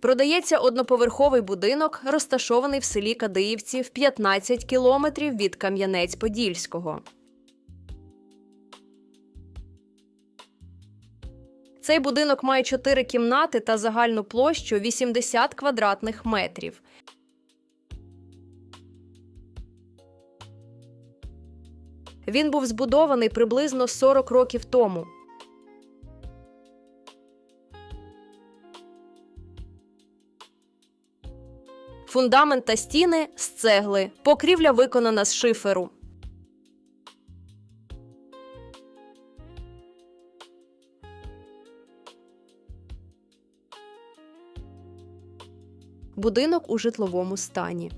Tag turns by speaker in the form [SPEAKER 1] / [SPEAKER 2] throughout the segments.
[SPEAKER 1] Продається одноповерховий будинок, розташований в селі Кадиївці в 15 кілометрів від Кам'янець-Подільського. Цей будинок має 4 кімнати та загальну площу 80 квадратних метрів. Він був збудований приблизно 40 років тому. Фундамент та стіни з цегли, покрівля виконана з шиферу. Будинок у житловому стані.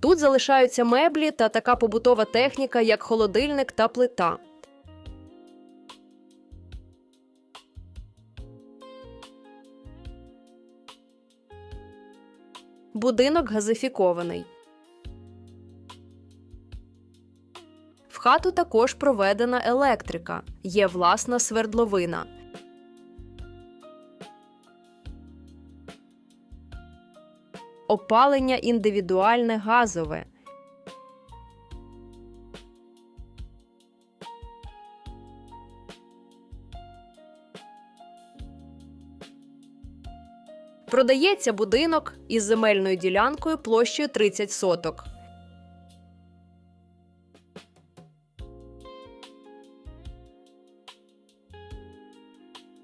[SPEAKER 1] Тут залишаються меблі та така побутова техніка, як холодильник та плита. Будинок газифікований. В хату також проведена електрика. Є власна свердловина. Опалення індивідуальне газове. Продається будинок із земельною ділянкою площею 30 соток.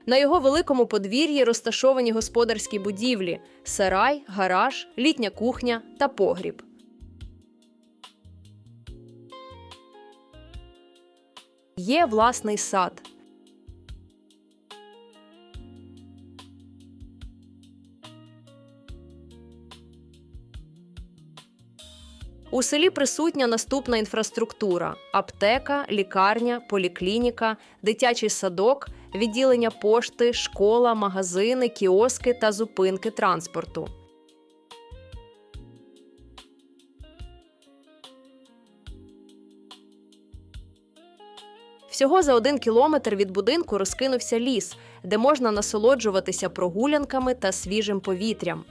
[SPEAKER 1] На його великому подвір'ї розташовані господарські будівлі: сарай, гараж, літня кухня та погріб. Є власний сад. У селі присутня наступна інфраструктура: аптека, лікарня, поліклініка, дитячий садок, відділення пошти, школа, магазини, кіоски та зупинки транспорту. Всього за один кілометр від будинку розкинувся ліс, де можна насолоджуватися прогулянками та свіжим повітрям.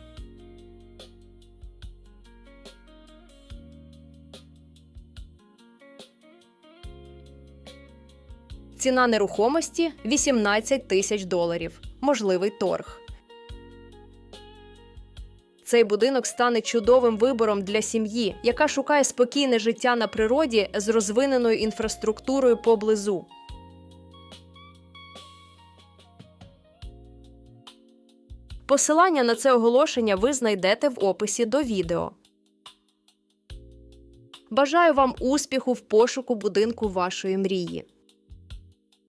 [SPEAKER 1] Ціна нерухомості 18 тисяч доларів. Можливий торг. Цей будинок стане чудовим вибором для сім'ї, яка шукає спокійне життя на природі з розвиненою інфраструктурою поблизу. Посилання на це оголошення ви знайдете в описі до відео. Бажаю вам успіху в пошуку будинку вашої мрії.